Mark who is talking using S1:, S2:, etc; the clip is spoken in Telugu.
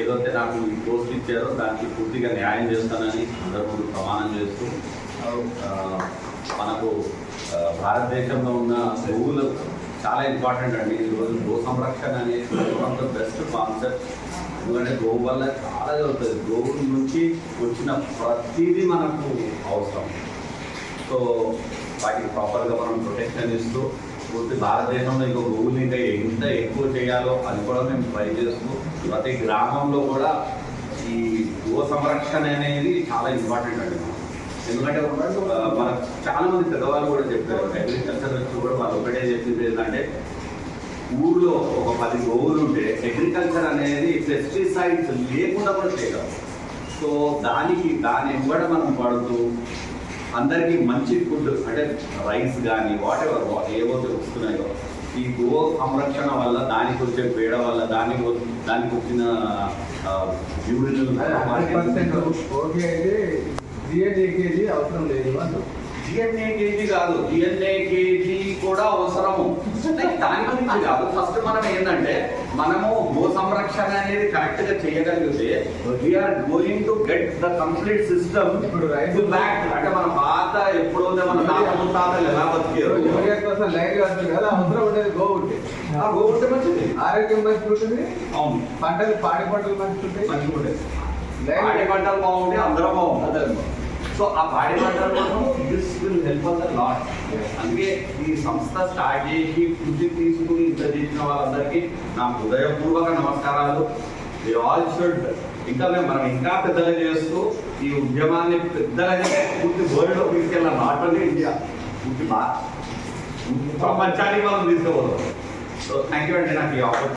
S1: ఏదైతే నాకు ఈ పోస్ట్ ఇచ్చారో దానికి పూర్తిగా న్యాయం చేస్తానని అందరి ముందు ప్రమాణం చేస్తూ మనకు భారతదేశంలో ఉన్న గోవులు చాలా ఇంపార్టెంట్ అండి. ఈరోజు గో సంరక్షణ అనేది one of the best concept ఎందుకంటే గోవు వల్ల చాలా జరుగుతుంది. గోవు నుంచి వచ్చిన ప్రతిదీ మనకు అవసరం. సో వాటికి ప్రాపర్గా మనం ప్రొటెక్షన్ ఇస్తూ పూర్తి భారతదేశంలో ఇంకో గూగుల్ ఇంకా ఎంత ఎక్కువ చేయాలో అది కూడా మేము ట్రై చేస్తూ ప్రతి గ్రామంలో కూడా ఈ గో సంరక్షణ అనేది చాలా ఇంపార్టెంట్ అండి. ఎందుకంటే మన చాలా మంది పెద్దవాళ్ళు కూడా చెప్పారు అగ్రికల్చర్ వచ్చి కూడా వాళ్ళు ఒకటే చెప్పింది ఏంటంటే ఊళ్ళో ఒక పది గోవులు ఉంటే అగ్రికల్చర్ అనేది పెస్టిసైడ్స్ లేకుండా కూడా చేయగలం. సో దానికి దాని కూడా మనం పడుతూ అందరికీ మంచి ఫుడ్ అంటే రైస్ కానీ వాట్ ఎవర్ ఏవైతే వస్తున్నాయో. ఈ గో సంరక్షణ వల్ల దానికి వచ్చే పేడ వల్ల దానికి దానికి వచ్చిన
S2: హండ్రెడ్ పర్సెంట్ ఓకే అయితే డిఎన్ఏ కేజీ అవసరం లేదు అంటారు
S1: డిఎన్ఏ కేజీ కాదు. డిఎన్ఏ కేజీ కూడా అవసరము. దాని గురించి కాదు. ఫస్ట్ మనం ఏంటంటే మనము గో సంరక్షణ అనేది కరెక్ట్గా చేయగలిగితే we're going to get the complete system
S2: ఇప్పుడు రైతు
S1: బ్యాక్ అంటే మన పాత ఎప్పుడైతే మన తాత ముత్తాతలు ఎలా బతికారు?
S2: కోసం లైన్ కడుతుంది కదా అవసరం ఉండేది గోవుంటే.
S1: ఆ గో ఉంటే మంచిది.
S2: ఆరోగ్యం మంచిగా ఉంటుంది
S1: అవును.
S2: పంటలు పాడి పంటలు ఉంటాయి
S1: మంచిగా
S2: లైన్
S1: పాడి పంటలు బాగుంటే అందరం బాగుంటుంది సో ఆ పాడి పంటల కోసం this will help us lot అందుకే ఈ సంస్థ స్టార్ట్ చేసి కృషి తీసుకుని ఇంత చేసిన వాళ్ళందరికీ నా హృదయపూర్వక నమస్కారాలు. ది ఆల్ షుడ్ ఇంకా మేము మనం ఇంకా పెద్దలు చేస్తూ ఈ ఉద్యమాన్ని పెద్దలనే పూర్తి వరల్డ్లో తీసుకెళ్ళాలి నాట్ ఓన్లీ ఇండియా పూర్తి బా ప్రపంచానికి మనం తీసుకోవాలి సో థ్యాంక్ యూ అండి నాకు ఈ ఆపర్చునిటీ